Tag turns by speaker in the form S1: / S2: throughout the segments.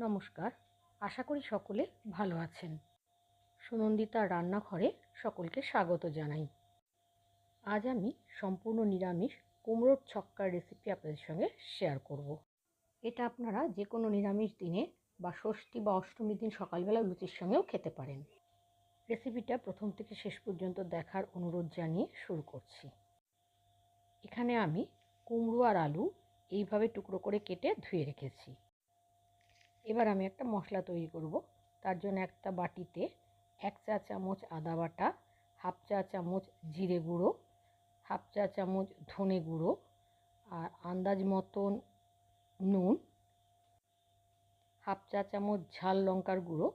S1: নমস্কার, আশা করি সকলে ভালো আছেন। সুনন্দিতার রান্নাঘরে সকলকে স্বাগত জানাই। আজ আমি সম্পূর্ণ নিরামিষ কুমড়োর ছক্কার রেসিপি আপনাদের সঙ্গে শেয়ার করব। এটা আপনারা যে কোনো নিরামিষ দিনে বা ষষ্ঠী বা অষ্টমীর দিন সকালবেলা লুচির সঙ্গেও খেতে পারেন। রেসিপিটা প্রথম থেকে শেষ পর্যন্ত দেখার অনুরোধ জানিয়ে শুরু করছি। এখানে আমি কুমড়ো আর আলু এইভাবে টুকরো করে কেটে ধুয়ে রেখেছি। এবার আমি একটা মশলা তৈরি করব। তার জন্য একটা বাটিতে এক চা চামচ আদা বাটা, হাফ চা চামচ জিরে গুঁড়ো, হাফ চা চামচ ধনে গুঁড়ো আর আন্দাজ মতন নুন, হাফ চা চামচ ঝাল লঙ্কার গুঁড়ো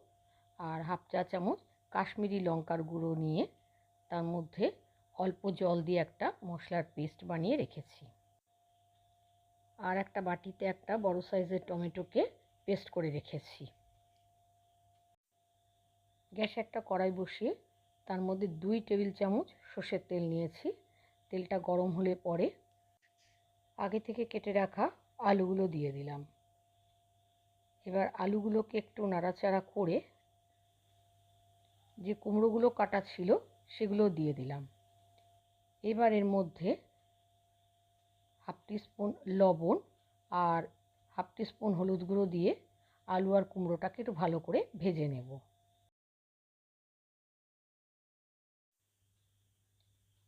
S1: আর হাফ চা চামচ কাশ্মীরি লঙ্কার গুঁড়ো নিয়ে তার মধ্যে অল্প জল দিয়ে একটা মশলার পেস্ট বানিয়ে রেখেছি। আর একটা বাটিতে একটা বড় সাইজের টমেটোকে পেস্ট করে রেখেছি। গ্যাসে একটা কড়াই বসিয়ে তার মধ্যে দুই টেবিল চামচ সর্ষের তেল নিয়েছি। তেলটা গরম হলে পরে আগে থেকে কেটে রাখা আলুগুলো দিয়ে দিলাম। এবার আলুগুলোকে একটু নাড়াচাড়া করে যে কুমড়োগুলো কাটা ছিল সেগুলো দিয়ে দিলাম। এবার এর মধ্যে হাফ স্পুন লবণ আর হাফ স্পুন হলুদ গুঁড়ো দিয়ে আলু আর কুমড়োটাকে একটু ভালো করে ভেজে নেব।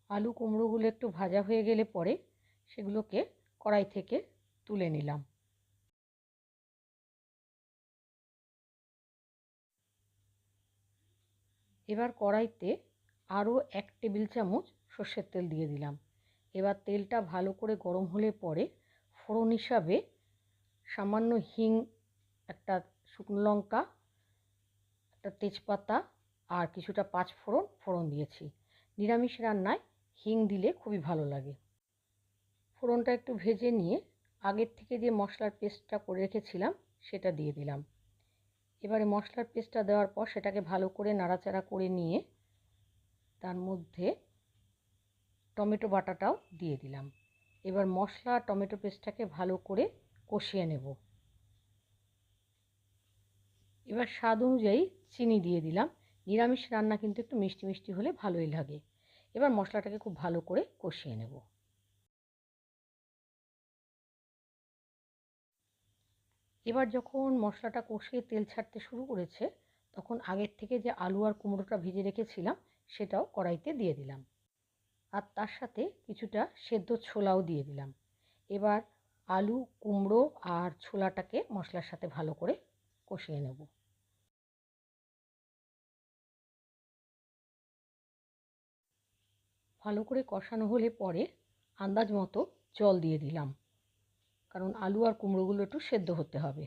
S1: আলু কুমড়োগুলো একটু ভাজা হয়ে গেলে পরে সেগুলোকে কড়াই থেকে তুলে নিলাম। এবার কড়াইতে আরও এক টেবিল চামচ সর্ষের তেল দিয়ে দিলাম। এবার তেলটা ভালো করে গরম হলে পরে ফোড়ন হিসাবে সামান্য হিং, একটা শুকনো লঙ্কা, একটা তেজপাতা আর কিছুটা পাঁচ ফোড়ন ফোড়ন দিয়েছি। নিরামিষ রান্নায় হিং দিলে খুবই ভালো লাগে। ফোড়নটা একটু ভেজে নিয়ে আগের থেকে যে মশলার পেস্টটা করে রেখেছিলাম, সেটা দিয়ে দিলাম। এবারে মশলার পেস্টটা দেওয়ার পর সেটাকে ভালো করে নাড়াচাড়া করে নিয়ে তার মধ্যে টমেটো বাটাটাও দিয়ে দিলাম। এবার মশলা, টমেটো পেস্টটাকে ভালো করে কষিয়ে নেব। এবার স্বাদ অনুযায়ী চিনি দিয়ে দিলাম। নিরামিষ রান্না কিন্তু একটু মিষ্টি মিষ্টি হলে ভালোই লাগে। এবার মশলাটাকে খুব ভালো করে কষিয়ে নেব। এবার যখন মশলাটা কষিয়ে তেল ছাড়তে শুরু করেছে, তখন আগের থেকে যে আলু আর কুমড়োটা ভেজে রেখেছিলাম, সেটাও কড়াইতে দিয়ে দিলাম। আর তার সাথে কিছুটা সেদ্ধ ছোলাও দিয়ে দিলাম। এবার আলু, কুমড়ো আর ছোলাটাকে মশলার সাথে ভালো করে কষিয়ে নেব। ভালো করে কষানো হলে পরে আন্দাজ মতো জল দিয়ে দিলাম, কারণ আলু আর কুমড়োগুলো একটু সেদ্ধ হতে হবে।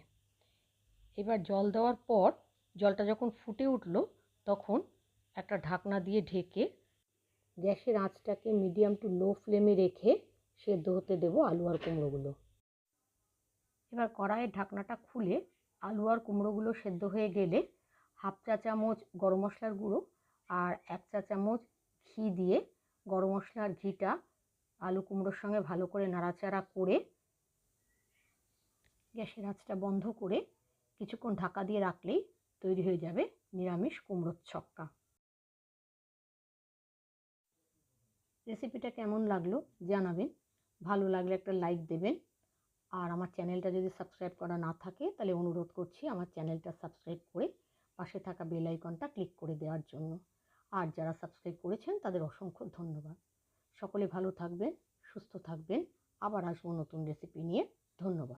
S1: এবার জল দেওয়ার পর জলটা যখন ফুটে উঠল, তখন একটা ঢাকনা দিয়ে ঢেকে গ্যাসের আঁচটাকে মিডিয়াম টু লো ফ্লেমে রেখে সেদ্ধ হতে দেব আলু আর কুমড়োগুলো। এবার কড়াইয়ের ঢাকনাটা খুলে আলু আর কুমড়োগুলো সেদ্ধ হয়ে গেলে হাফ চা চামচ গরম মশলার গুঁড়ো আর এক চা চামচ ঘি দিয়ে গরম মশলার ঘিটা আলু কুমড়োর সঙ্গে ভালো করে নাড়াচাড়া করে গ্যাসের আঁচটা বন্ধ করে কিছুক্ষণ ঢাকা দিয়ে রাখলেই তৈরি হয়ে যাবে নিরামিষ কুমড়োর ছক্কা। রেসিপিটা কেমন লাগল জানাবেন। ভালো লাগলে একটা লাইক দেবেন। আর আমার চ্যানেলটা যদি সাবস্ক্রাইব করা না থাকে, তাহলে অনুরোধ করছি আমার চ্যানেলটা সাবস্ক্রাইব করে পাশে থাকা বেল আইকনটা ক্লিক করে দেওয়ার জন্য। আর যারা সাবস্ক্রাইব করেছেন, তাদের অসংখ্য ধন্যবাদ। সকলে ভালো থাকবেন, সুস্থ থাকবেন। আবার আসব নতুন রেসিপি নিয়ে। ধন্যবাদ।